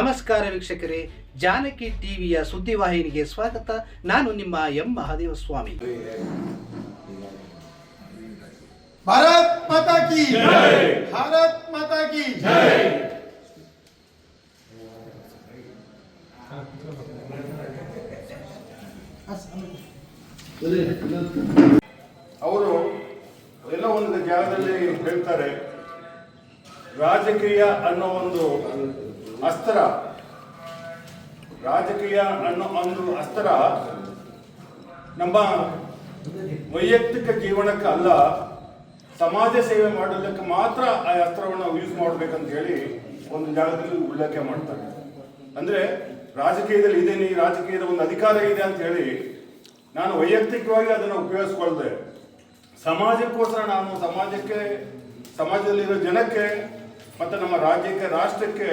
ನಮಸ್ಕಾರ ವೀಕ್ಷಕರೇ ಜಾನಕಿ ಟಿವಿಯ ಸುದ್ದಿವಾಹಿನಿಗೆ ಸ್ವಾಗತ. ನಾನು ನಿಮ್ಮ ಎಂ. ಮಹಾದೇವ ಸ್ವಾಮಿ ಭಾರತ್ ಮಾತಾ ಕಿ ಭಾರತ್ ಕಿ ಅವರು ಎಲ್ಲ ಒಂದು ಜಾಗದಲ್ಲಿ ಹೇಳ್ತಾರೆ ರಾಜಕೀಯ ಅನ್ನೋ ಒಂದು ಅಸ್ತ್ರ. ರಾಜಕೀಯ ಅನ್ನೋ ಒಂದು ಅಸ್ತ್ರ. ನಮ್ಮ ವೈಯಕ್ತಿಕ ಜೀವನಕ್ಕೆ ಅಲ್ಲ, ಸಮಾಜ ಸೇವೆ ಮಾಡೋದಕ್ಕೆ ಮಾತ್ರ ಆ ಅಸ್ತ್ರವನ್ನು ಯೂಸ್ ಮಾಡಬೇಕಂತ ಹೇಳಿ ಒಂದು ಜಾಗದಲ್ಲಿ ಉಲ್ಲೇಖ ಮಾಡ್ತಾರೆ. ಅಂದ್ರೆ ರಾಜಕೀಯದಲ್ಲಿ ಇದೇನಿ, ರಾಜಕೀಯದ ಒಂದು ಅಧಿಕಾರ ಇದೆ ಅಂತ ಹೇಳಿ ನಾನು ವೈಯಕ್ತಿಕವಾಗಿ ಅದನ್ನು ಉಪಯೋಗಿಸ್ಕೊಳ್ದೆ. ಸಮಾಜಕ್ಕೋಸ್ಕರ ನಾನು ಸಮಾಜಕ್ಕೆ, ಸಮಾಜದಲ್ಲಿರೋ ಜನಕ್ಕೆ, ಮತ್ತು ನಮ್ಮ ರಾಜ್ಯಕ್ಕೆ, ರಾಷ್ಟ್ರಕ್ಕೆ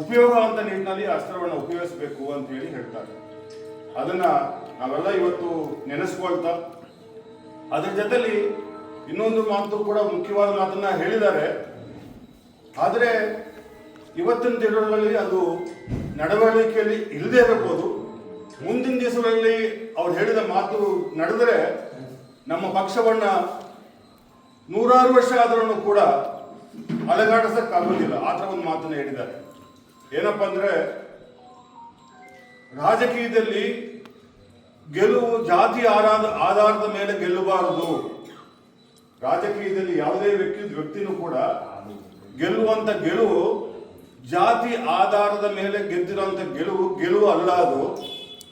ಉಪಯೋಗ ಅಂತ ನಿಟ್ಟಿನಲ್ಲಿ ಅಸ್ತ್ರವನ್ನು ಉಪಯೋಗಿಸಬೇಕು ಅಂತ ಹೇಳಿ ಹೇಳ್ತಾರೆ. ಅದನ್ನ ನಾವೆಲ್ಲ ಇವತ್ತು ನೆನೆಸ್ಕೊಳ್ತಾ, ಅದ್ರ ಜೊತೆಲಿ ಇನ್ನೊಂದು ಮಾತು ಕೂಡ ಮುಖ್ಯವಾದ ಮಾತನ್ನ ಹೇಳಿದ್ದಾರೆ. ಆದರೆ ಇವತ್ತಿನ ದಿನಗಳಲ್ಲಿ ಅದು ನಡವಳಿಕೆಯಲ್ಲಿ ಇಲ್ಲದೆ ಇರಬಹುದು. ಮುಂದಿನ ದಿವಸಗಳಲ್ಲಿ ಅವ್ರು ಹೇಳಿದ ಮಾತು ನಡೆದರೆ ನಮ್ಮ ಪಕ್ಷವನ್ನ ನೂರಾರು ವರ್ಷ ಆದ್ರೂ ಕೂಡ ಅಲಗಾಡಿಸಕ್ಕಾಗೋದಿಲ್ಲ. ಆ ಥರ ಒಂದು ಮಾತನ್ನು ಹೇಳಿದ್ದಾರೆ. ಏನಪ್ಪಾ ಅಂದ್ರೆ ರಾಜಕೀಯದಲ್ಲಿ ಗೆಲುವು ಜಾತಿ ಆಧಾರದ ಆಧಾರದ ಮೇಲೆ ಗೆಲ್ಲಬಾರದು. ರಾಜಕೀಯದಲ್ಲಿ ಯಾವುದೇ ವ್ಯಕ್ತಿ ವ್ಯಕ್ತಿನೂ ಕೂಡ ಗೆಲ್ಲುವಂತ ಗೆಲುವು ಜಾತಿ ಆಧಾರದ ಮೇಲೆ ಗೆದ್ದಿರುವಂತ ಗೆಲುವು ಗೆಲುವು ಅಲ್ಲ ಅದು.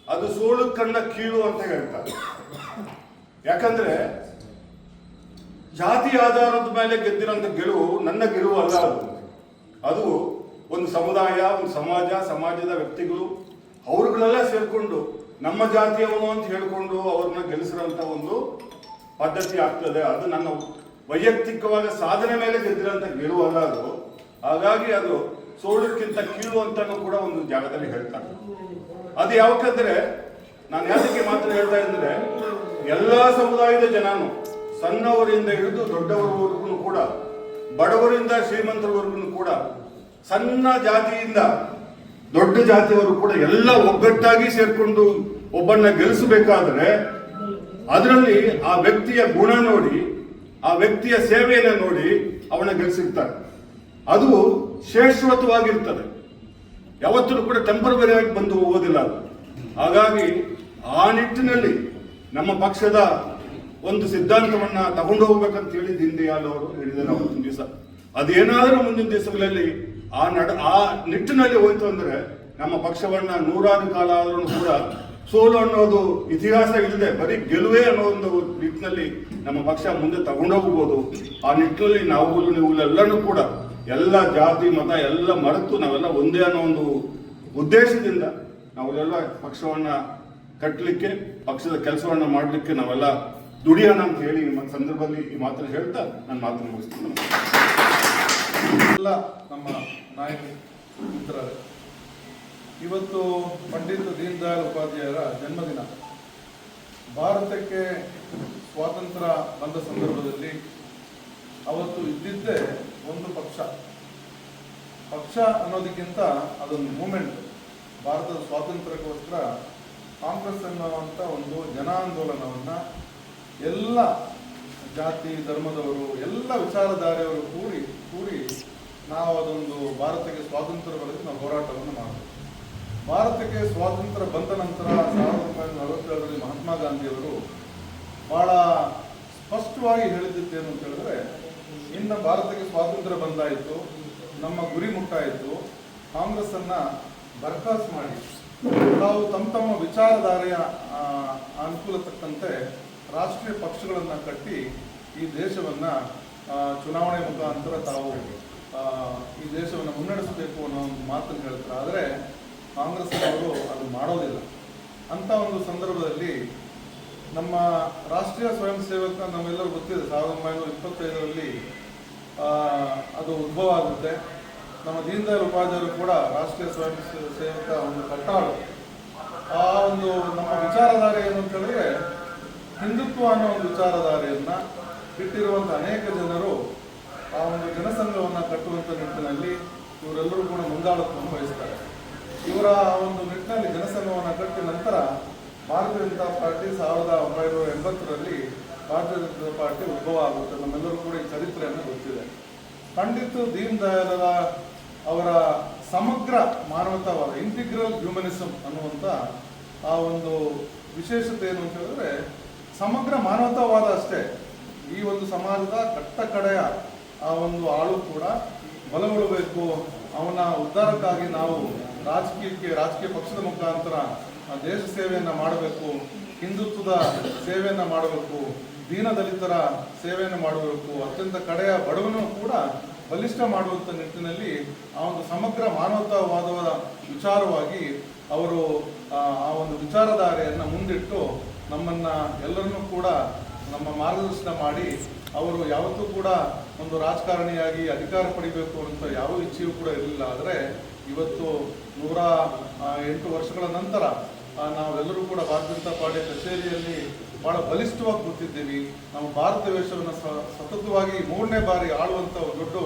ಅದು ಸೋಳು ಕಣ್ಣ ಕೀಳು ಅಂತ ಹೇಳ್ತಾರೆ. ಯಾಕಂದ್ರೆ ಜಾತಿ ಆಧಾರದ ಮೇಲೆ ಗೆದ್ದಿರುವಂತ ಗೆಲುವು ನನ್ನ ಗೆಲುವು ಅಲ್ಲ ಅದು. ಅದು ಒಂದು ಸಮುದಾಯ, ಒಂದು ಸಮಾಜ, ಸಮಾಜದ ವ್ಯಕ್ತಿಗಳು ಅವ್ರುಗಳೆಲ್ಲ ಸೇರ್ಕೊಂಡು ನಮ್ಮ ಜಾತಿಯವನು ಅಂತ ಹೇಳಿಕೊಂಡು ಅವ್ರನ್ನ ಗೆಲ್ಲಿಸಿರೋಂಥ ಒಂದು ಪದ್ಧತಿ ಆಗ್ತದೆ. ಅದು ನನ್ನ ವೈಯಕ್ತಿಕವಾದ ಸಾಧನೆ ಮೇಲೆ ಗೆದ್ದಿರೋಂಥ ಗೆಲುವಲ್ಲ ಅದು. ಹಾಗಾಗಿ ಅದು ಸೋಲಕ್ಕಿಂತ ಕೀಳು ಅಂತ ಕೂಡ ಒಂದು ಜಾಗದಲ್ಲಿ ಹೇಳ್ತಾರೆ. ಅದು ಯಾವಕ್ಕಂದ್ರೆ ನಾನು ಯಾತಕ್ಕೆ ಮಾತ್ರ ಹೇಳ್ತಾ ಇದ್ರೆ ಎಲ್ಲಾ ಸಮುದಾಯದ ಜನನು ಸಣ್ಣವರಿಂದ ಹಿಡಿದು ದೊಡ್ಡವರವರೆಗೂ ಕೂಡ, ಬಡವರಿಂದ ಶ್ರೀಮಂತರವರೆಗೂ ಕೂಡ ಸಣ್ಣ ಜಾತಿಯಿಂದ ದೊಡ್ಡ ಜಾತಿಯವರು ಕೂಡ ಎಲ್ಲ ಒಗ್ಗಟ್ಟಾಗಿ ಸೇರ್ಕೊಂಡು ಒಬ್ಬನ್ನ ಗೆಲ್ಲಿಸಬೇಕಾದ್ರೆ ಅದರಲ್ಲಿ ಆ ವ್ಯಕ್ತಿಯ ಗುಣ ನೋಡಿ, ಆ ವ್ಯಕ್ತಿಯ ಸೇವೆಯನ್ನು ನೋಡಿ ಅವನ ಗೆಲ್ಲಿಸಿರ್ತಾರೆ. ಅದು ಶ್ರೇಷ್ಠವಾಗಿರ್ತದೆ ಯಾವತ್ತೂ ಕೂಡ ಟೆಂಪರವರಿ ಆಗಿ ಬಂದು ಹೋಗೋದಿಲ್ಲ ಅದು. ಹಾಗಾಗಿ ಆ ನಿಟ್ಟಿನಲ್ಲಿ ನಮ್ಮ ಪಕ್ಷದ ಒಂದು ಸಿದ್ಧಾಂತವನ್ನ ತಗೊಂಡು ಹೋಗ್ಬೇಕಂತ ಹೇಳಿ ದೀನ್ ದಯಾಳ್ ಅವರು ಹೇಳಿದ್ದಾರೆ ಅವತ್ತಿನ ದಿವಸ. ಅದೇನಾದರೂ ಮುಂದಿನ ದಿವಸಗಳಲ್ಲಿ ಆ ನಡ, ಆ ನಿಟ್ಟಿನಲ್ಲಿ ಹೋಯ್ತು ಅಂದ್ರೆ ನಮ್ಮ ಪಕ್ಷವನ್ನ ನೂರಾರು ಕಾಲ ಆದ್ರೂ ಕೂಡ ಸೋಲು ಅನ್ನೋದು ಇತಿಹಾಸ ಇಲ್ಲದೆ ಬರೀ ಗೆಲುವೇ ಅನ್ನೋ ಒಂದು ನಿಟ್ಟಿನಲ್ಲಿ ನಮ್ಮ ಪಕ್ಷ ಮುಂದೆ ತಗೊಂಡೋಗ್ಬೋದು. ಆ ನಿಟ್ಟಿನಲ್ಲಿ ನಾವು ನೀವು ಎಲ್ಲರೂ ಕೂಡ ಎಲ್ಲ ಜಾತಿ, ಮತ, ಎಲ್ಲ ಮರೆತು ನಾವೆಲ್ಲ ಒಂದೇ ಅನ್ನೋ ಒಂದು ಉದ್ದೇಶದಿಂದ ನಾವೆಲ್ಲ ಪಕ್ಷವನ್ನ ಕಟ್ಟಲಿಕ್ಕೆ, ಪಕ್ಷದ ಕೆಲಸವನ್ನ ಮಾಡಲಿಕ್ಕೆ ನಾವೆಲ್ಲ ದುಡಿಯೋಣ ಅಂತ ಹೇಳಿ ನಿಮ್ಮ ಸಂದರ್ಭದಲ್ಲಿ ಈ ಮಾತನ್ನು ಹೇಳ್ತಾ ನನ್ನ ಮಾತನ್ನು ಮುಗಿಸ್ತೀನಿ. ಎಲ್ಲ ನಮ್ಮ ನಾಯಕರು ಮಿತ್ರರೇ ಇವತ್ತು ಪಂಡಿತ್ ದೀನ್ ದಯಾಳ್ ಉಪಾಧ್ಯಾಯರ ಜನ್ಮದಿನ. ಭಾರತಕ್ಕೆ ಸ್ವಾತಂತ್ರ್ಯ ಬಂದ ಸಂದರ್ಭದಲ್ಲಿ ಅವತ್ತು ಇದ್ದಿದ್ದೇ ಒಂದು ಪಕ್ಷ. ಪಕ್ಷ ಅನ್ನೋದಕ್ಕಿಂತ ಅದೊಂದು ಮೂಮೆಂಟ್. ಭಾರತದ ಸ್ವಾತಂತ್ರ್ಯಕ್ಕೋಸ್ಕರ ಕಾಂಗ್ರೆಸ್ ಅನ್ನುವಂಥ ಒಂದು ಜನಾಂದೋಲನವನ್ನು ಎಲ್ಲ ಜಾತಿ, ಧರ್ಮದವರು, ಎಲ್ಲ ವಿಚಾರಧಾರೆಯವರು ಕೂಡಿ ಕೂಡಿ ನಾವು ಅದೊಂದು ಭಾರತಕ್ಕೆ ಸ್ವಾತಂತ್ರ್ಯ ಬರೆದು ನಾವು ಹೋರಾಟವನ್ನು ಮಾಡಬೇಕು. ಭಾರತಕ್ಕೆ ಸ್ವಾತಂತ್ರ್ಯ ಬಂದ ನಂತರ ಸಾವಿರದ ಒಂಬೈನೂರ ನಲವತ್ತೇಳರಲ್ಲಿ ಮಹಾತ್ಮ ಗಾಂಧಿಯವರು ಬಹಳ ಸ್ಪಷ್ಟವಾಗಿ ಹೇಳಿದ್ದೇನು ಅಂತ ಹೇಳಿದ್ರೆ ಇನ್ನು ಭಾರತಕ್ಕೆ ಸ್ವಾತಂತ್ರ್ಯ ಬಂದಾಯಿತು, ನಮ್ಮ ಗುರಿ ಮುಟ್ಟಾಯಿತು, ಕಾಂಗ್ರೆಸ್ಸನ್ನ ಬರ್ಖಾಸ್ ಮಾಡಿ. ತಾವು ತಮ್ಮ ತಮ್ಮ ವಿಚಾರಧಾರೆಯ ಅನುಕೂಲ ತಕ್ಕಂತೆ ರಾಷ್ಟ್ರೀಯ ಪಕ್ಷಗಳನ್ನು ಕಟ್ಟಿ ಈ ದೇಶವನ್ನು ಚುನಾವಣೆ ಮುಖಾಂತರ ತಾವು ಈ ದೇಶವನ್ನು ಮುನ್ನಡೆಸಬೇಕು ಅನ್ನೋ ಒಂದು ಮಾತನ್ನು ಹೇಳ್ತಾರೆ. ಆದರೆ ಕಾಂಗ್ರೆಸ್ನವರು ಅದು ಮಾಡೋದಿಲ್ಲ. ಅಂತ ಒಂದು ಸಂದರ್ಭದಲ್ಲಿ ನಮ್ಮ ರಾಷ್ಟ್ರೀಯ ಸ್ವಯಂ ಸೇವಕ ನಮ್ಮೆಲ್ಲರೂ ಗೊತ್ತಿದೆ, ಸಾವಿರದ ಒಂಬೈನೂರ ಇಪ್ಪತ್ತೈದರಲ್ಲಿ ಅದು ಉದ್ಭವ ಆಗುತ್ತೆ. ನಮ್ಮ ದೀನದಯಾಳ್ ಉಪಾಧ್ಯಾಯರು ಕೂಡ ರಾಷ್ಟ್ರೀಯ ಸ್ವಯಂ ಸೇವಕ ಒಂದು ಕಟ್ಟಾಳು. ಆ ಒಂದು ನಮ್ಮ ವಿಚಾರಧಾರೆ ಏನು ಅಂತ ಹೇಳಿದ್ರೆ ಹಿಂದುತ್ವ ಅನ್ನೋ ಒಂದು ವಿಚಾರಧಾರೆಯನ್ನ ಬಿಟ್ಟಿರುವಂಥ ಅನೇಕ ಜನರು ಆ ಒಂದು ಜನಸಂಘವನ್ನು ಕಟ್ಟುವಂಥ ನಿಟ್ಟಿನಲ್ಲಿ ಇವರೆಲ್ಲರೂ ಕೂಡ ಮುಂದಾಳತ್ವವನ್ನು ವಹಿಸ್ತಾರೆ ಇವರ ಒಂದು ನಿಟ್ಟಿನಲ್ಲಿ ಜನಸಂಘವನ್ನು ಕಟ್ಟಿದ ನಂತರ ಭಾರತೀಯ ಜನತಾ ಪಾರ್ಟಿ ಸಾವಿರದ ಒಂಬೈನೂರ ಎಂಬತ್ತರಲ್ಲಿ ಭಾರತೀಯ ಜನತಾ ಪಾರ್ಟಿ ಉದ್ಭವ ಆಗುತ್ತೆ. ನಮ್ಮೆಲ್ಲರೂ ಕೂಡ ಈ ಚರಿತ್ರೆಯನ್ನು ಗೊತ್ತಿದೆ. ಪಂಡಿತ್ ದೀನ್ ದಯಾಳರ ಅವರ ಸಮಗ್ರ ಮಾನವತಾವಾದ, ಇಂಟಿಗ್ರಲ್ ಹ್ಯೂಮನಿಸಮ್ ಅನ್ನುವಂಥ ಆ ಒಂದು ವಿಶೇಷತೆ ಏನು ಅಂತ ಹೇಳಿದ್ರೆ ಸಮಗ್ರ ಮಾನವತಾವಾದ ಅಷ್ಟೇ. ಈ ಒಂದು ಸಮಾಜದ ಕಟ್ಟ ಕಡೆಯ ಆ ಒಂದು ಆಳು ಕೂಡ ಬಲಗೊಳ್ಳಬೇಕು ಅವನ ಉದ್ಧಾರಕ್ಕಾಗಿ ನಾವು ರಾಜಕೀಯಕ್ಕೆ, ರಾಜಕೀಯ ಪಕ್ಷದ ಮುಖಾಂತರ ದೇಶ ಸೇವೆಯನ್ನು ಮಾಡಬೇಕು. ಹಿಂದುತ್ವದ ಸೇವೆಯನ್ನು ಮಾಡಬೇಕು. ದೀನದಲಿತರ ಸೇವೆಯನ್ನು ಮಾಡಬೇಕು. ಅತ್ಯಂತ ಕಡೆಯ ಬಡವನು ಕೂಡ ಬಲಿಷ್ಠ ಮಾಡುವಂಥ ನಿಟ್ಟಿನಲ್ಲಿ ಆ ಒಂದು ಸಮಗ್ರ ಮಾನವತಾವಾದದ ವಿಚಾರವಾಗಿ ಅವರು ಆ ಒಂದು ವಿಚಾರಧಾರೆಯನ್ನು ಮುಂದಿಟ್ಟು ನಮ್ಮನ್ನ ಎಲ್ಲರನ್ನೂ ಕೂಡ ನಮ್ಮ ಮಾರ್ಗದರ್ಶನ ಮಾಡಿ ಅವರು ಯಾವತ್ತೂ ಕೂಡ ಒಂದು ರಾಜಕಾರಣಿಯಾಗಿ ಅಧಿಕಾರ ಪಡಿಬೇಕು ಅಂತ ಯಾವ ಇಚ್ಛೆಯೂ ಕೂಡ ಇರಲಿಲ್ಲ. ಆದರೆ ಇವತ್ತು ನೂರ ಎಂಟು ವರ್ಷಗಳ ನಂತರ ನಾವೆಲ್ಲರೂ ಕೂಡ ಭಾರತೀಯ ಜನತಾ ಪಾರ್ಟಿ ಕಚೇರಿಯಲ್ಲಿ ಬಹಳ ಬಲಿಷ್ಠವಾಗಿ ಕೂತಿದ್ದೀವಿ. ನಮ್ಮ ಭಾರತ ದೇಶವನ್ನು ಸತತವಾಗಿ ಮೂರನೇ ಬಾರಿ ಆಳುವಂತ ದೊಡ್ಡ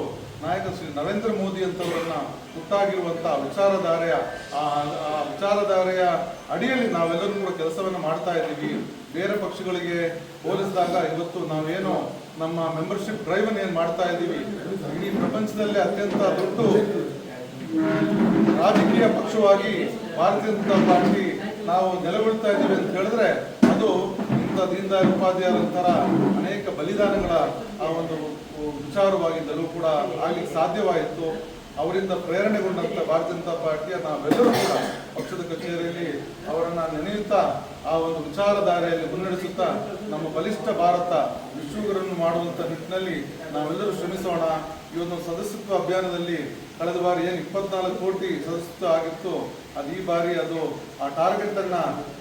ನಾಯಕ ಶ್ರೀ ನರೇಂದ್ರ ಮೋದಿ ಅಂತವರನ್ನ ಹುಟ್ಟಾಗಿರುವಂತ ವಿಚಾರಧಾರೆಯ, ಆ ವಿಚಾರಧಾರೆಯ ಅಡಿಯಲ್ಲಿ ನಾವೆಲ್ಲರೂ ಕೂಡ ಕೆಲಸವನ್ನು ಮಾಡ್ತಾ ಇದ್ದೀವಿ. ಬೇರೆ ಪಕ್ಷಗಳಿಗೆ ಹೋಲಿಸಿದಾಗ ಇವತ್ತು ನಾವೇನು ನಮ್ಮ ಮೆಂಬರ್ಶಿಪ್ ಡ್ರೈವ್ ಅನ್ನು ಏನು ಮಾಡ್ತಾ ಇದ್ದೀವಿ? ಇಡೀ ಪ್ರಪಂಚದಲ್ಲೇ ಅತ್ಯಂತ ದೊಡ್ಡ ರಾಜಕೀಯ ಪಕ್ಷವಾಗಿ ಭಾರತೀಯ ಜನತಾ ಪಾರ್ಟಿ ನಾವು ನೆಲೆಗೊಳ್ತಾ ಇದ್ದೀವಿ ಅಂತ ಹೇಳಿದ್ರೆ ಅದು ಇಂಥ ದೀನ್ ದಯಾಳ್ ಉಪಾಧ್ಯಾಯರಂತರ ಅನೇಕ ಬಲಿದಾನಗಳ ಆ ಒಂದು ವಿಚಾರವಾಗಿದ್ದಲ್ಲೂ ಕೂಡ ಆಗ್ಲಿಕ್ಕೆ ಸಾಧ್ಯವಾಯಿತು. ಅವರಿಂದ ಪ್ರೇರಣೆಗೊಂಡಂತ ಭಾರತೀಯ ಜನತಾ ಪಾರ್ಟಿಯ ನಾವೆಲ್ಲರೂ ಕೂಡ ಪಕ್ಷದ ಕಚೇರಿಯಲ್ಲಿ ಅವರನ್ನ ನೆನೆಯುತ್ತಾ ಆ ಒಂದು ವಿಚಾರಧಾರೆಯಲ್ಲಿ ಮುನ್ನಡೆಸುತ್ತಾ ನಮ್ಮ ಬಲಿಷ್ಠ ಭಾರತ ವಿಶ್ವಗುರನ್ನು ಮಾಡುವಂತ ನಿಟ್ಟಿನಲ್ಲಿ ನಾವೆಲ್ಲರೂ ಶ್ರಮಿಸೋಣ. ಈ ಒಂದು ಸದಸ್ಯತ್ವ ಅಭಿಯಾನದಲ್ಲಿ ಕಳೆದ ಬಾರಿ ಏನು ಇಪ್ಪತ್ನಾಲ್ಕು ಕೋಟಿ ಸದಸ್ಯತ್ವ ಆಗಿತ್ತು ಅದು ಈ ಬಾರಿ ಅದು ಆ ಟಾರ್ಗೆಟ್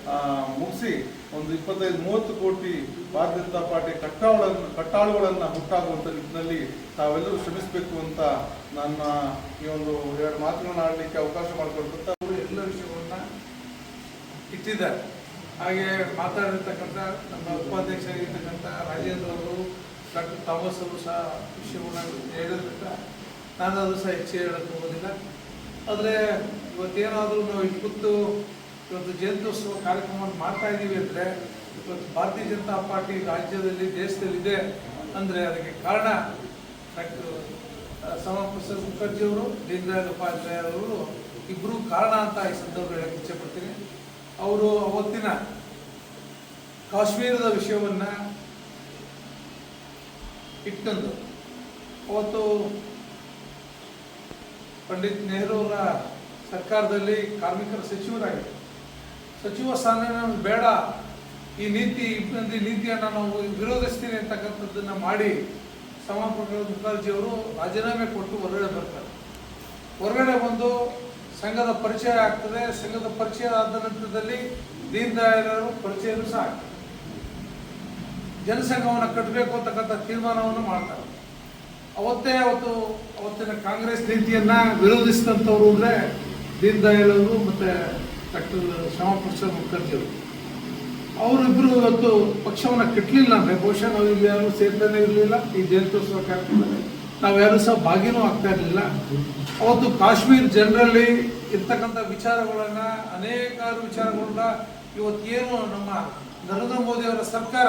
ಆ, ಮುಗಿಸಿ ಒಂದು ಇಪ್ಪತ್ತೈದು ಮೂವತ್ತು ಕೋಟಿ ಭಾರತೀಯ ಜನತಾ ಪಾರ್ಟಿ ಕಟ್ಟಾಳುಗಳನ್ನು ಕಟ್ಟಾಳುಗಳನ್ನು ಹುಟ್ಟಾಗುವಂತ ನಿಟ್ಟಿನಲ್ಲಿ ತಾವೆಲ್ಲರೂ ಶ್ರಮಿಸಬೇಕು ಅಂತ ನನ್ನ ಈ ಒಂದು ಎರಡು ಮಾತುಗಳನ್ನ ಆಡಲಿಕ್ಕೆ ಅವಕಾಶ ಮಾಡಿಕೊಡ್ತಾ ಅವರು ಎಲ್ಲ ವಿಷಯಗಳನ್ನ ಇಟ್ಟಿದ್ದಾರೆ. ಹಾಗೆ ಮಾತಾಡಿರ್ತಕ್ಕಂಥ ನಮ್ಮ ಉಪಾಧ್ಯಕ್ಷರಾಗಿರ್ತಕ್ಕಂಥ ರಾಜೇಂದ್ರ ಅವರು ಡಾಕ್ಟರ್ ಥಾಮಸ್ ಅವರು ಸಹ ವಿಷಯವನ್ನು ಹೇಳಿದ್ರಿಂದ ನಾನು ಅದು ಸಹ ಹೆಚ್ಚು ಹೇಳಕ್ಕೆ ಹೋಗೋದಿಲ್ಲ. ಆದರೆ ಇವತ್ತೇನಾದರೂ ನಾವು ಇಪ್ಪತ್ತು, ಇವತ್ತು ಜಯಂತ್ಯೋತ್ಸವ ಕಾರ್ಯಕ್ರಮವನ್ನು ಮಾಡ್ತಾ ಇದ್ದೀವಿ ಅಂದರೆ ಇವತ್ತು ಭಾರತೀಯ ಜನತಾ ಪಾರ್ಟಿ ರಾಜ್ಯದಲ್ಲಿ, ದೇಶದಲ್ಲಿದೆ ಅಂದರೆ ಅದಕ್ಕೆ ಕಾರಣ ಡಾಕ್ಟರ್ ಸಮಪ್ರಸಾದ್ ಪ್ರಸಾದ್ ಅವರು ದೀನ್ ದಯಾಳ್ ಉಪಾಧ್ಯಾಯ ಅವರು ಇಬ್ಬರು ಕಾರಣ ಅಂತ ಈ ಸಂದರ್ಭ ಹೇಳಕ್ಕೆ ಇಚ್ಛೆಪಡ್ತೀನಿ ಅವರು ಅವತ್ತಿನ ಕಾಶ್ಮೀರದ ವಿಷಯವನ್ನ ಇಟ್ಕೊಂಡು ಅವತ್ತು ಪಂಡಿತ್ ನೆಹರು ಅವರ ಸರ್ಕಾರದಲ್ಲಿ ಕಾರ್ಮಿಕರ ಸಚಿವರಾಗಿದ್ದರು. ಸಚಿವ ಸ್ಥಾನ ಬೇಡ. ಈ ನೀತಿ ಈ ನೀತಿಯನ್ನು ನಾವು ವಿರೋಧಿಸ್ತೀನಿ ಅಂತಕ್ಕಂಥದ್ದನ್ನು ಮಾಡಿ ಸಮಾಪ್ರಸಾದ್ ಮುಖರ್ಜಿ ಅವರು ರಾಜೀನಾಮೆ ಕೊಟ್ಟು ಹೊರಗಡೆ ಬರ್ತಾರೆ. ಹೊರಗಡೆ ಬಂದು ಸಂಘದ ಪರಿಚಯ ಆಗ್ತದೆ. ಸಂಘದ ಪರಿಚಯ ಆದ ನಂತರದಲ್ಲಿ ದೀನ್ ದಯಾಳರು ಪರಿಚಯ ಪರಿಚಯನೂ ಸಹ ಆಗ್ತದೆ. ಜನಸಂಘವನ್ನು ಕಟ್ಟಬೇಕು ಅಂತಕ್ಕಂಥ ತೀರ್ಮಾನವನ್ನು ಮಾಡ್ತಾರೆ. ಅವತ್ತೇ ಅವತ್ತು ಅವತ್ತಿನ ಕಾಂಗ್ರೆಸ್ ನೀತಿಯನ್ನ ವಿರೋಧಿಸಿದಂಥವ್ರು ಅಂದ್ರೆ ದೀನ್ ದಯಾಳ್ ಅವರು ಮತ್ತೆ ಡಾಕ್ಟರ್ ಶ್ಯಾಮಪ್ರಸಾದ್ ಮುಖರ್ಜಿ ಅವರು. ಅವರಿಬ್ಬರು ಇವತ್ತು ಪಕ್ಷವನ್ನು ಕಟ್ಟಲಿಲ್ಲ ಅಂದರೆ ಬಹುಶಃ ನಾವು ಇಲ್ಲಿ ಯಾರು ಸೇರ್ತಾನೆ ಇರಲಿಲ್ಲ, ಈ ಜಯಂತ್ಯೋತ್ಸವ ಕಾರ್ಯಕ್ರಮದಲ್ಲಿ ನಾವು ಯಾರು ಸಹ ಭಾಗಿನೂ ಆಗ್ತಾ ಇರಲಿಲ್ಲ. ಅವತ್ತು ಕಾಶ್ಮೀರ್ ಜನರಲ್ಲಿ ಇರ್ತಕ್ಕಂಥ ವಿಚಾರಗಳನ್ನ, ಅನೇಕಾರು ವಿಚಾರಗಳನ್ನ ಇವತ್ತೇನು ನಮ್ಮ ನರೇಂದ್ರ ಮೋದಿ ಅವರ ಸರ್ಕಾರ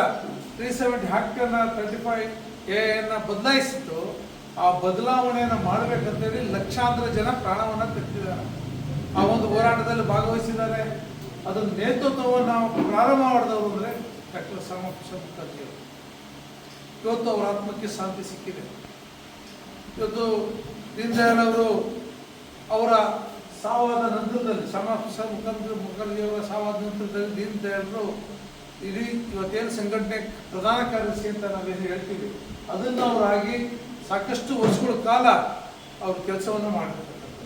ತ್ರೀ ಸೆವೆಂಟಿ ಆಕ್ಟನ್ನ ತರ್ಟಿ ಫೈವ್ ಎನ್ನ ಬದಲಾಯಿಸಿತ್ತು ಆ ಬದಲಾವಣೆಯನ್ನು ಮಾಡಬೇಕಂತೇಳಿ ಲಕ್ಷಾಂತರ ಜನ ಪ್ರಾಣವನ್ನ ತೆಗೆದಿದ್ದಾರೆ. ಆ ಒಂದು ಹೋರಾಟದಲ್ಲಿ ಭಾಗವಹಿಸಿದ್ದಾರೆ. ಅದರ ನೇತೃತ್ವವನ್ನು ನಾವು ಪ್ರಾರಂಭ ಮಾಡಿದವರು ಅಂದರೆ ಡಾಕ್ಟರ್ ಮುಖರ್ಜಿ ಇವತ್ತು ಅವರ ಆತ್ಮಕ್ಕೆ ಶಾಂತಿ ಸಿಕ್ಕಿದೆ. ಇವತ್ತು ದೀನ್ ದಯಾಳ್ ಅವರು ಅವರ ಸಾವಾದ ನಂತರದಲ್ಲಿ ಶ್ಯಾಮಪ್ರಸಾದ್ ಮುಖರ್ಜಿ ಅವರ ಸಾವಾದ ನಂತರದಲ್ಲಿ ದೀನ್ ದಯಾಳರು ಇಡೀ ಇವತ್ತೇನು ಸಂಘಟನೆ ಪ್ರಧಾನ ಕಾರ್ಯದರ್ಶಿ ಅಂತ ನಾವೇನು ಹೇಳ್ತೀವಿ, ಅದನ್ನು ಅವರಾಗಿ ಸಾಕಷ್ಟು ವರ್ಷಗಳ ಕಾಲ ಅವರು ಕೆಲಸವನ್ನು ಮಾಡಿರ್ತಕ್ಕಂಥದ್ದು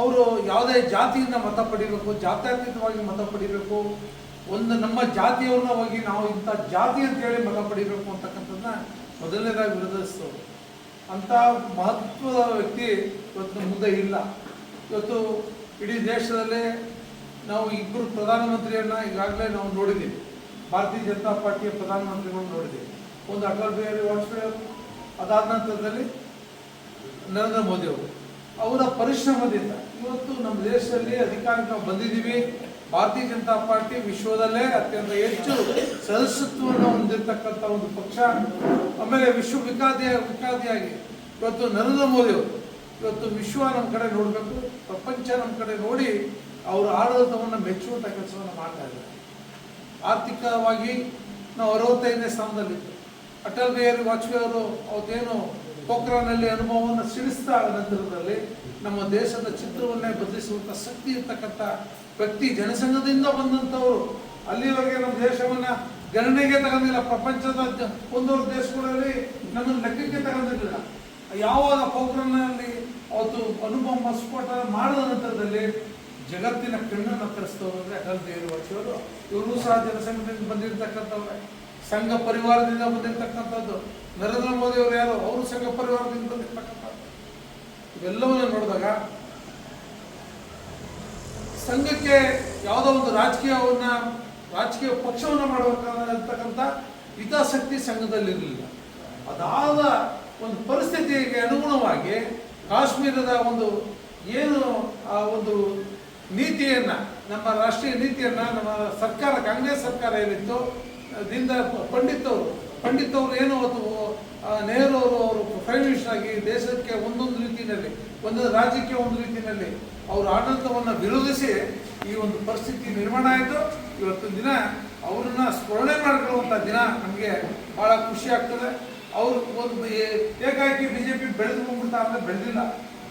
ಅವರು ಯಾವುದೇ ಜಾತಿಯಿಂದ ಮತ ಪಡಿಬೇಕು, ಜಾತ್ಯತೀತವಾಗಿ ಮತ ಪಡಿಬೇಕು, ಒಂದು ನಮ್ಮ ಜಾತಿಯವ್ರನ್ನ ಹೋಗಿ ನಾವು ಇಂಥ ಜಾತಿ ಅಂತೇಳಿ ಮತ ಪಡಿಬೇಕು ಅಂತಕ್ಕಂಥದ್ದನ್ನ ಮೊದಲನೇದಾಗಿ ವಿರೋಧಿಸ್ತವ್ರು. ಅಂಥ ಮಹತ್ವದ ವ್ಯಕ್ತಿ ಇವತ್ತು ಮುಂದೆ ಇಲ್ಲ. ಇವತ್ತು ಇಡೀ ದೇಶದಲ್ಲೇ ನಾವು ಇಬ್ಬರು ಪ್ರಧಾನಮಂತ್ರಿಯನ್ನ ಈಗಾಗಲೇ ನಾವು ನೋಡಿದ್ದೀವಿ ಭಾರತೀಯ ಜನತಾ ಪಾರ್ಟಿಯ ಪ್ರಧಾನಮಂತ್ರಿಗಳನ್ನು ನೋಡಿದೆ. ಒಂದು ಅಟಲ್ ಬಿಹಾರಿ ವಾಜಪೇಯಿ ಅವರು, ಅದಾದ ನಂತರದಲ್ಲಿ ನರೇಂದ್ರ ಮೋದಿ ಅವರು. ಅವರ ಪರಿಶ್ರಮದಿಂದ ಇವತ್ತು ನಮ್ಮ ದೇಶದಲ್ಲಿ ಅಧಿಕಾರಕ್ಕೆ ನಾವು ಬಂದಿದ್ದೀವಿ. ಭಾರತೀಯ ಜನತಾ ಪಾರ್ಟಿ ವಿಶ್ವದಲ್ಲೇ ಅತ್ಯಂತ ಹೆಚ್ಚು ಸದಸ್ಯತ್ವವನ್ನು ಹೊಂದಿರತಕ್ಕಂಥ ಒಂದು ಪಕ್ಷ. ಆಮೇಲೆ ವಿಶ್ವ ವಿಖ್ಯಾತಿಯ ವಿಖ್ಯಾತಿಯಾಗಿ ಇವತ್ತು ನರೇಂದ್ರ ಮೋದಿ ಅವರು ಇವತ್ತು ವಿಶ್ವ ನಮ್ಮ ಕಡೆ ನೋಡಬೇಕು, ಪ್ರಪಂಚ ನಮ್ಮ ಕಡೆ ನೋಡಿ ಅವರ ಆಡಳಿತವನ್ನು ಮೆಚ್ಚುವಂಥ ಕೆಲಸವನ್ನು ಮಾಡ್ತಾ ಇದ್ದಾರೆ. ಆರ್ಥಿಕವಾಗಿ ನಾವು ಅರವತ್ತೈದನೇ ಸ್ಥಾನದಲ್ಲಿ ಅಟಲ್ ಬಿಹಾರಿ ವಾಜಪೇಯಿ ಅವರು ಅವತ್ತೇನು ಪೋಖ್ರಾನಲ್ಲಿ ಅನುಭವವನ್ನು ಸಿಡಿಸ್ತಾ ನಂತರದಲ್ಲಿ ನಮ್ಮ ದೇಶದ ಚಿತ್ರವನ್ನೇ ಬದಲಿಸುವಂಥ ಶಕ್ತಿ ಇರ್ತಕ್ಕಂಥ ವ್ಯಕ್ತಿ ಜನಸಂಘದಿಂದ ಬಂದಂಥವರು. ಅಲ್ಲಿವರೆಗೆ ನಮ್ಮ ದೇಶವನ್ನು ಗಣನೆಗೆ ತಗೊಂಡಿಲ್ಲ. ಪ್ರಪಂಚದ ಒಂದೂವರೆ ದೇಶಗಳಲ್ಲಿ ನಮ್ಮನ್ನು ಲೆಕ್ಕಕ್ಕೆ ತಗೊಂಡಿರಲಿಲ್ಲ. ಯಾವಾಗ ಪೋಖ್ರಾನಲ್ಲಿ ಅವತ್ತು ಅನುಭವ ಸ್ಫೋಟ ಮಾಡಿದ ನಂತರದಲ್ಲಿ ಜಗತ್ತಿನ ಕಣ್ಣನ್ನು ಅಂದ್ರೆ ಅಟಲ್ ಬಿಹಾರಿ ವಾಜಪೇಯಿ ಅವರು ಇವರು ಸಹ ಜನಸಂಘದಿಂದ ಬಂದಿರತಕ್ಕಂಥವ್ರೆ. ಸಂಘ ಪರಿವಾರದಿಂದ ಬಂದಿರತಕ್ಕಂಥದ್ದು. ನರೇಂದ್ರ ಮೋದಿ ಅವರು ಯಾರು, ಅವರು ಸಂಘ ಪರಿವಾರದಿಂದ ಬಂದಿರತಕ್ಕಂಥದ್ದು ಇವೆಲ್ಲವನ್ನು ನೋಡಿದಾಗ ಸಂಘಕ್ಕೆ ಯಾವುದೋ ಒಂದು ರಾಜಕೀಯವನ್ನ, ರಾಜಕೀಯ ಪಕ್ಷವನ್ನು ಮಾಡಬೇಕಾದಂತಕ್ಕಂಥ ಹಿತಾಸಕ್ತಿ ಸಂಘದಲ್ಲಿರಲಿಲ್ಲ. ಅದಾದ ಒಂದು ಪರಿಸ್ಥಿತಿಗೆ ಅನುಗುಣವಾಗಿ ಕಾಶ್ಮೀರದ ಒಂದು ಏನು ಆ ಒಂದು ನೀತಿಯನ್ನ, ನಮ್ಮ ರಾಷ್ಟ್ರೀಯ ನೀತಿಯನ್ನ ನಮ್ಮ ಸರ್ಕಾರ, ಕಾಂಗ್ರೆಸ್ ಸರ್ಕಾರ ಏನಿತ್ತು ದಿಂದ ಪಂಡಿತ್ ಅವರು ಪಂಡಿತ್ ಅವರು ಏನು ಅವತ್ತು ನೆಹರು ಅವರು ಅವರು ಪ್ರೈಮ್ ಮಿನಿಸ್ಟರ್ ಆಗಿ ದೇಶಕ್ಕೆ ಒಂದೊಂದು ರೀತಿಯಲ್ಲಿ, ಒಂದೊಂದು ರಾಜ್ಯಕ್ಕೆ ಒಂದು ರೀತಿಯಲ್ಲಿ ಅವರ ಆಡಳಿತವನ್ನು ವಿರೋಧಿಸಿ ಈ ಒಂದು ಪರಿಸ್ಥಿತಿ ನಿರ್ಮಾಣ ಆಯಿತು. ಇವತ್ತು ದಿನ ಅವರನ್ನ ಸ್ಮರಣೆ ಮಾಡಿಕೊಳ್ಳುವಂಥ ದಿನ ನಮಗೆ ಬಹಳ ಖುಷಿ ಆಗ್ತದೆ. ಅವರು ಒಂದು ಏಕಾಕಿ ಬಿ ಜೆ ಪಿ ಬೆಳೆದು ಹೋಗ್ಬಿಡ್ತಾ ಅಂದ್ರೆ ಬೆಳೆದಿಲ್ಲ.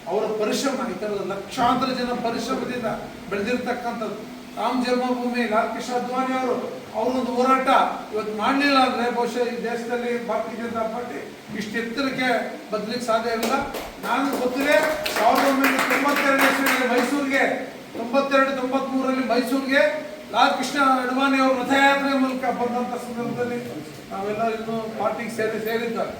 ಅವರ ಪರಿಶ್ರಮ, ಈ ಥರದ ಲಕ್ಷಾಂತರ ಜನ ಪರಿಶ್ರಮದಿಂದ ಬೆಳೆದಿರ್ತಕ್ಕಂಥದ್ದು. ರಾಮ ಜನ್ಮಭೂಮಿ ಲಾಲ್ ಕೃಷ್ಣ ಅದ್ವಾನಿ ಅವರು ಅವರೊಂದು ಹೋರಾಟ ಇವತ್ತು ಮಾಡಲಿಲ್ಲ ಅಂದರೆ ಬಹುಶಃ ಈ ದೇಶದಲ್ಲಿ ಭಾರತೀಯ ಜನತಾ ಪಾರ್ಟಿ ಇಷ್ಟು ಎತ್ತರಕ್ಕೆ ಬದಲಿಕ್ಕೆ ಸಾಧ್ಯ ಇಲ್ಲ ನಾನು ಗೊತ್ತಿದೆ ಸಾವಿರದ ಒಂಬೈನೂರ ತೊಂಬತ್ತೆರಡು ಇಸ್ವಿಯಲ್ಲಿ ಮೈಸೂರಿಗೆ, ತೊಂಬತ್ತೆರಡು, ತೊಂಬತ್ಮೂರರಲ್ಲಿ ಮೈಸೂರಿಗೆ ಲಾಲ್ ಕೃಷ್ಣ ಅಡ್ವಾಣಿ ಅವರು ರಥಯಾತ್ರೆ ಮೂಲಕ ಬಂದಂಥ ಸಂದರ್ಭದಲ್ಲಿ ನಾವೆಲ್ಲ ಇನ್ನೂ ಪಾರ್ಟಿಗೆ ಸೇರಿ ಸೇರಿದ್ದಾರೆ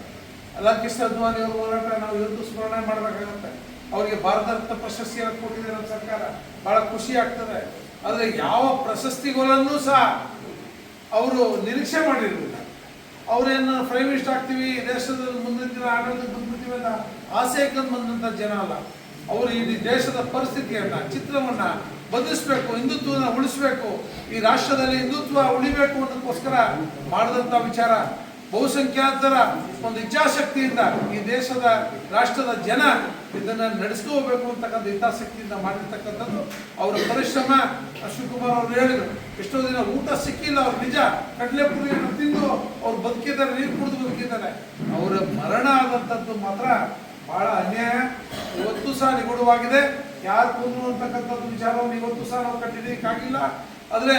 ಲಾಲ್ ಕೃಷ್ಣ ಅವರ ಹೋರಾಟ ನಾವು ಇವತ್ತು ಸ್ಮರಣೆ ಮಾಡಬೇಕಾಗತ್ತೆ. ಅವರಿಗೆ ಭಾರತ ರತ್ನ ಪ್ರಶಸ್ತಿಯನ್ನು ಕೊಟ್ಟಿದೆ ನಮ್ಮ ಸರ್ಕಾರ. ಬಹಳ ಖುಷಿ ಆಗ್ತದೆ. ಆದರೆ ಯಾವ ಪ್ರಶಸ್ತಿಗಳನ್ನೂ ಸಹ ಅವರು ನಿರೀಕ್ಷೆ ಮಾಡಿರಲಿಲ್ಲ. ಅವರೇನು ಪ್ರೈಮ್ ಮಿನಿಸ್ಟರ್ ಆಗ್ತೀವಿ, ದೇಶದಲ್ಲಿ ಮುಂದಿನ ದಿನ ಆಡಳಿತಕ್ಕೆ ಬಂದ್ಬಿಡ್ತೀವಿ ಅಂತ ಆಸೆ ಇಟ್ಕೊಂಡು ಬಂದಂಥ ಜನ ಅಲ್ಲ. ಅವರು ಇಡೀ ದೇಶದ ಪರಿಸ್ಥಿತಿಯನ್ನು, ಚಿತ್ರವನ್ನು ಬದಲಿಸಬೇಕು ಹಿಂದುತ್ವನ ಉಳಿಸಬೇಕು, ಈ ರಾಷ್ಟ್ರದಲ್ಲಿ ಹಿಂದುತ್ವ ಉಳಿಬೇಕು ಅನ್ನೋದಕ್ಕೋಸ್ಕರ ಮಾಡಿದಂಥ ವಿಚಾರ. ಬಹುಸಂಖ್ಯಾತರ ಒಂದು ಇಚ್ಛಾಶಕ್ತಿಯಿಂದ ಈ ದೇಶದ ರಾಷ್ಟ್ರದ ಜನ ಇದನ್ನು ನಡೆಸ್ಕೋಬೇಕು ಅಂತಕ್ಕಂಥ ಹಿತಾಸಕ್ತಿಯಿಂದ ಮಾಡಿರ್ತಕ್ಕಂಥದ್ದು ಅವರ ಪರಿಶ್ರಮ. ಶಿವಕುಮಾರ್ ಅವರು ಹೇಳಿದರು, ಎಷ್ಟೋ ದಿನ ಊಟ ಸಿಕ್ಕಿಲ್ಲ, ಅವ್ರು ನಿಜ ಕಡಲೆಪುರಿಯನ್ನು ತಿಂದು ಅವ್ರು ಬದುಕಿದ್ದಾರೆ, ನೀರು ಕುಡಿದು ಬದುಕಿದ್ದಾರೆ. ಅವರ ಮರಣ ಆದಂಥದ್ದು ಮಾತ್ರ ಬಹಳ ಅನ್ಯಾಯ. ಇವತ್ತು ಸಹ ನಿಗೂಢವಾಗಿದೆ. ಯಾರು ಕೊಂದು ಅಂತಕ್ಕಂಥದ್ದು ವಿಚಾರವನ್ನು ಇವತ್ತು ಸಹ ನಾವು ಕಂಡಿಡಿಯಕ್ಕಾಗಿಲ್ಲ ಆದರೆ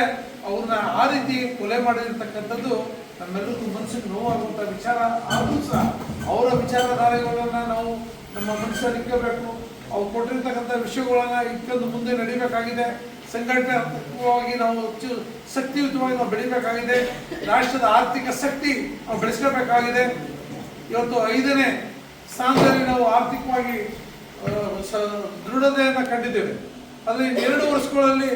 ಅವ್ರನ್ನ ಆ ರೀತಿ ಕೊಲೆ ಮಾಡಿರ್ತಕ್ಕಂಥದ್ದು ನಮ್ಮೆಲ್ಲರಿಗೂ ಮನಸ್ಸಿಗೆ ನೋವಾಗುವಂಥ ವಿಚಾರ ಆದರೂ ಸಹ ಅವರ ವಿಚಾರಧಾರೆಗಳನ್ನ ನಾವು ನಮ್ಮ ಮನಸ್ಸಲ್ಲಿ ಇಕ್ಕಬೇಕು ಅವ್ರು ಕೊಟ್ಟಿರ್ತಕ್ಕಂಥ ವಿಷಯಗಳನ್ನ ಇಕ್ಕೊಂಡು ಮುಂದೆ ನಡಿಬೇಕಾಗಿದೆ. ಸಂಘಟನಾತ್ಮಕವಾಗಿ ನಾವು ಹೆಚ್ಚು ಶಕ್ತಿಯುತವಾಗಿ ನಾವು ಬೆಳಿಬೇಕಾಗಿದೆ. ರಾಷ್ಟ್ರದ ಆರ್ಥಿಕ ಶಕ್ತಿ ನಾವು ಬೆಳೆಸ್ಕೋಬೇಕಾಗಿದೆ. ಇವತ್ತು ಐದನೇ ಸ್ಥಾನದಲ್ಲಿ ನಾವು ಆರ್ಥಿಕವಾಗಿ ದೃಢತೆಯನ್ನು ಕಂಡಿದ್ದೇವೆ. ಆದರೆ ಎರಡು ವರ್ಷಗಳಲ್ಲಿ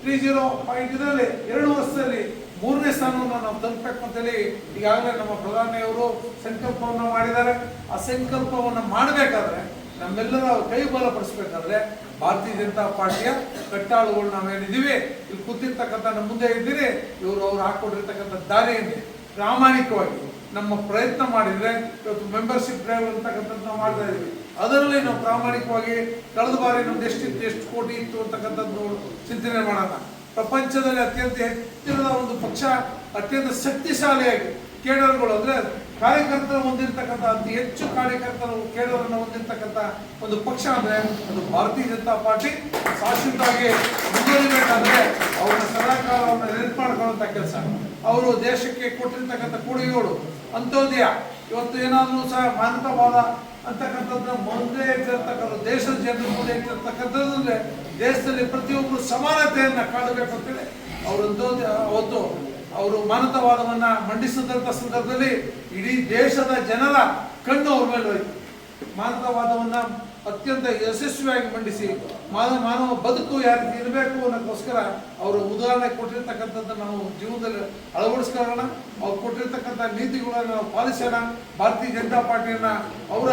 ತ್ರೀ ಜೀರೋ ಪಾಯಿಂಟ್ ಇದರಲ್ಲಿ ಎರಡು ವರ್ಷದಲ್ಲಿ ಮೂರನೇ ಸ್ಥಾನವನ್ನು ನಾವು ತಲುಪಬೇಕು ಅಂತೇಳಿ ಈಗಾಗಲೇ ನಮ್ಮ ಪ್ರಧಾನಿಯವರು ಸಂಕಲ್ಪವನ್ನು ಮಾಡಿದ್ದಾರೆ. ಆ ಸಂಕಲ್ಪವನ್ನು ಮಾಡಬೇಕಾದ್ರೆ ನಮ್ಮೆಲ್ಲರ ಕೈ ಬಲಪಡಿಸ್ಬೇಕಾದ್ರೆ ಭಾರತೀಯ ಜನತಾ ಪಾರ್ಟಿಯ ಕಟ್ಟಾಳುಗಳು ನಾವೇನಿದ್ದೀವಿ ಇಲ್ಲಿ ಕೂತಿರ್ತಕ್ಕಂಥ ನಮ್ಮ ಮುಂದೆ ಇದ್ದೀರಿ. ಇವರು ಅವ್ರು ಹಾಕೊಂಡಿರ್ತಕ್ಕಂಥ ದಾರಿಯಲ್ಲಿ ಪ್ರಾಮಾಣಿಕವಾಗಿ ನಮ್ಮ ಪ್ರಯತ್ನ ಮಾಡಿದರೆ ಇವತ್ತು ಮೆಂಬರ್ಶಿಪ್ ಡ್ರೈವರ್ ಅಂತಕ್ಕಂಥದ್ದು ನಾವು ಮಾಡ್ತಾ ಇದ್ದೀವಿ. ಅದರಲ್ಲಿ ನಾವು ಪ್ರಾಮಾಣಿಕವಾಗಿ ಕಳೆದ ಬಾರಿ ನಮ್ದು ಎಷ್ಟಿತ್ತು? ಎಷ್ಟು ಕೋಟಿ ಇತ್ತು ಅಂತಕ್ಕಂಥದ್ದು ಚಿಂತನೆ ಮಾಡೋಣ ಪ್ರಪಂಚದಲ್ಲಿ ಅತ್ಯಂತ ಹೆಚ್ಚಿನ ಒಂದು ಪಕ್ಷ, ಅತ್ಯಂತ ಶಕ್ತಿಶಾಲಿಯಾಗಿ ಕೇಡರ್ಗಳು ಅಂದ್ರೆ ಕಾರ್ಯಕರ್ತರು ಹೊಂದಿರತಕ್ಕಂಥ ಅತಿ ಹೆಚ್ಚು ಕಾರ್ಯಕರ್ತರು ಕೇಡರನ್ನು ಹೊಂದಿರತಕ್ಕಂಥ ಒಂದು ಪಕ್ಷ ಅಂದ್ರೆ ಅದು ಭಾರತೀಯ ಜನತಾ ಪಾರ್ಟಿ. ಶಾಶ್ವತವಾಗಿ ಮುಂದುವರಿಬೇಕಾದ್ರೆ ಅವರ ಸದಾಕಾಲವನ್ನು ನೆನಪು ಕೆಲಸ. ಅವರು ದೇಶಕ್ಕೆ ಕೊಟ್ಟಿರ್ತಕ್ಕಂಥ ಕೊಡುಗೆಗಳು ಅಂತ್ಯೋದಯ, ಇವತ್ತು ಏನಾದರೂ ಸಹ ಮಾನವವಾದ ಅಂತಕ್ಕಂಥದ್ದನ್ನ ಮೊದಲೇ ಹೇಳ್ತಿರ್ತಕ್ಕಂಥ ದೇಶದ ಜನರು ಮುಂದೆ ಹೇಳ್ತಿರ್ತಕ್ಕಂಥದ್ದು ಅಂದರೆ ದೇಶದಲ್ಲಿ ಪ್ರತಿಯೊಬ್ಬರು ಸಮಾನತೆಯನ್ನು ಕಾಣಬೇಕು ಅಂತೇಳಿ ಅವರೊಂದು ಅವತ್ತು ಅವರು ಮಾನತವಾದವನ್ನು ಮಂಡಿಸಿದಂಥ ಸಂದರ್ಭದಲ್ಲಿ ಇಡೀ ದೇಶದ ಜನರ ಕಣ್ಣು ಅವ್ರ ಮೇಲೆ ಹೋಯಿತು. ಮಾನತವಾದವನ್ನು ಅತ್ಯಂತ ಯಶಸ್ವಿಯಾಗಿ ಮಂಡಿಸಿ ಮಾನವ ಮಾನವ ಬದುಕು ಯಾವ ರೀತಿ ಇರಬೇಕು ಅನ್ನೋಕ್ಕೋಸ್ಕರ ಅವರು ಉದಾಹರಣೆ ಕೊಟ್ಟಿರ್ತಕ್ಕಂಥದ್ದು ನಾವು ಜೀವನದಲ್ಲಿ ಅಳವಡಿಸ್ಕೊಳ್ಳೋಣ. ಅವ್ರು ಕೊಟ್ಟಿರ್ತಕ್ಕಂಥ ನೀತಿಗಳನ್ನು ನಾವು ಪಾಲಿಸೋಣ. ಭಾರತೀಯ ಜನತಾ ಪಾರ್ಟಿಯನ್ನು ಅವರ